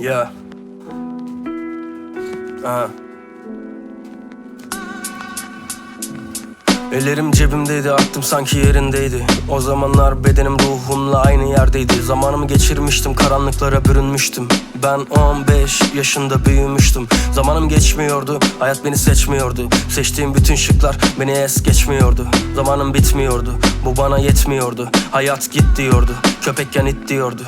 Yeah. Aha. Ellerim cebimdeydi, aklım sanki yerindeydi. O zamanlar bedenim ruhumla aynı yerdeydi. Zamanımı geçirmiştim, karanlıklara bürünmüştüm. Ben 15 yaşında büyümüştüm. Zamanım geçmiyordu, hayat beni seçmiyordu. Seçtiğim bütün şıklar beni es geçmiyordu. Zamanım bitmiyordu, bu bana yetmiyordu. Hayat git diyordu, köpekken it diyordu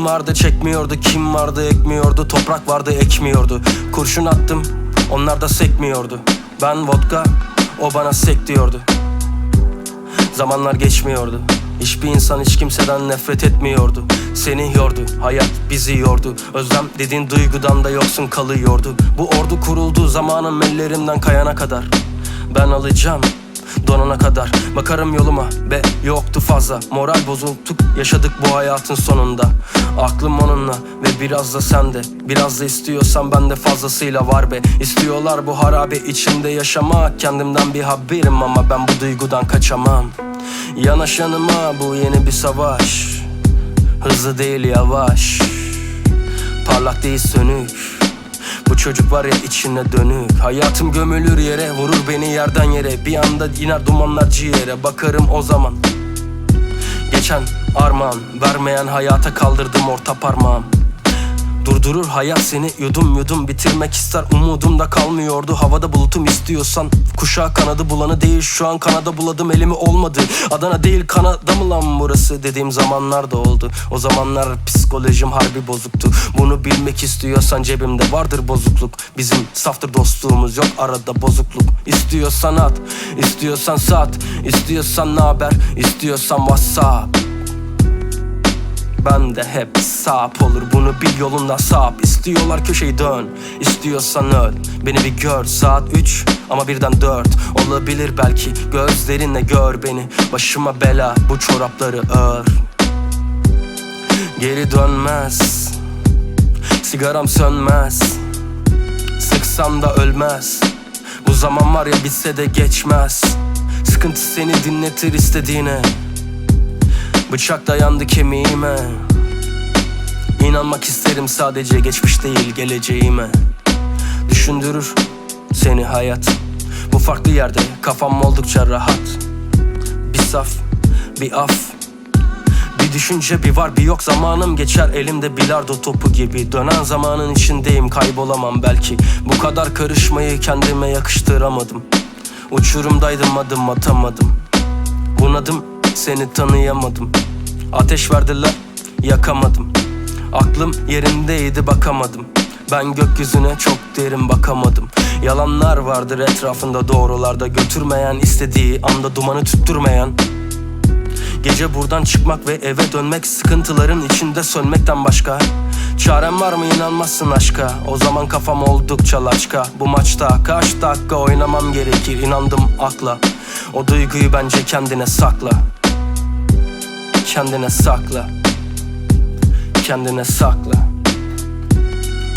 Pim vardı çekmiyordu Kim vardı ekmiyordu? Toprak vardı ekmiyordu. Kurşun attım onlar da sekmiyordu. Ben vodka o bana sek diyordu. Zamanlar geçmiyordu. Hiçbir insan hiç kimseden nefret etmiyordu. Seni yordu, hayat bizi yordu. Özlem dediğin duygudan da yoksun kalıyordu. Bu ordu kuruldu zamanım ellerimden kayana kadar. Ben alacağım donana kadar. Bakarım yoluma be yoktu fazla. Moral bozukluk yaşadık bu hayatın sonunda. Aklım onunla ve biraz da sende. Biraz da istiyorsan bende fazlasıyla var be. İstiyorlar bu harabe içinde yaşamak. Kendimden bir haberim ama ben bu duygudan kaçamam. Yanaş yanıma bu yeni bir savaş. Hızlı değil yavaş. Parlak değil sönük bu çocuk var ya içine dönük Hayatım gömülür yere vurur beni yerden yere. Bir anda iner dumanlar ciğere. Bakarım o zaman. Geçen armağan Vermeyen hayata kaldırdım orta parmağım Durdurur hayat seni. Yudum yudum bitirmek ister. Umudum da kalmıyordu. Havada bulutum istiyorsan. Kuşağı kanadı bulanı değil. Şu an kanada buladım. Elimi olmadı. Adana değil Kanada mı lan burası? Dediğim zamanlar da oldu. O zamanlar psikolojim harbi bozuktu. Bunu bilmek istiyorsan cebimde vardır bozukluk. Bizim saftır dostluğumuz yok. Arada bozukluk. İstiyorsan at, istiyorsan sat. İstiyorsan ne haber, istiyorsan whatsapp ben de hep sap olur. Bunu bir yolundan sap. İstiyorlar köşeyi dön. İstiyorsan öl. Beni bir gör. Saat 3 ama birden 4 Olabilir belki. Gözlerinle gör beni. Başıma bela. Bu çorapları ör. Geri dönmez. Sigaram sönmez. Sıksam da ölmez. Bu zaman var ya bitse de geçmez. Sıkıntı seni dinletir istediğine Bıçak dayandı kemiğime. İnanmak isterim sadece geçmiş değil geleceğime. Düşündürür seni hayat. Bu farklı yerde kafam oldukça rahat. Bir saf, bir af. Bir düşünce bir var bir yok. Zamanım geçer elimde bilardo topu gibi. Dönen zamanın içindeyim kaybolamam belki. Bu kadar karışmayı kendime yakıştıramadım. Uçurumdaydım adım atamadım. Bunadım seni tanıyamadım. Ateş verdiler yakamadım. Aklım yerindeydi bakamadım. Ben gökyüzüne çok derin bakamadım. Yalanlar vardır etrafında doğrularda. Götürmeyen istediği anda dumanı tüttürmeyen Gece buradan çıkmak ve eve dönmek Sıkıntıların içinde sönmekten başka. Çarem var mı inanmazsın aşka. O zaman kafam oldukça laçka. Bu maçta kaç dakika oynamam gerekir inandım akla. O duyguyu bence kendine sakla Kendine sakla. Kendine sakla.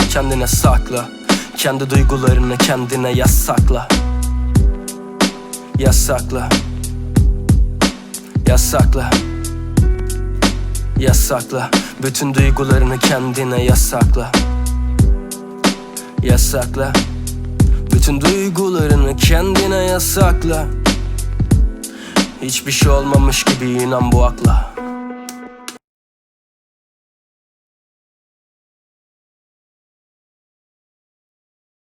Kendine sakla. Kendi duygularını kendine yasakla. Yasakla. Yasakla. Yasakla. Bütün duygularını kendine yasakla. Yasakla. Bütün duygularını kendine yasakla Hiçbir şey olmamış gibi inan bu akla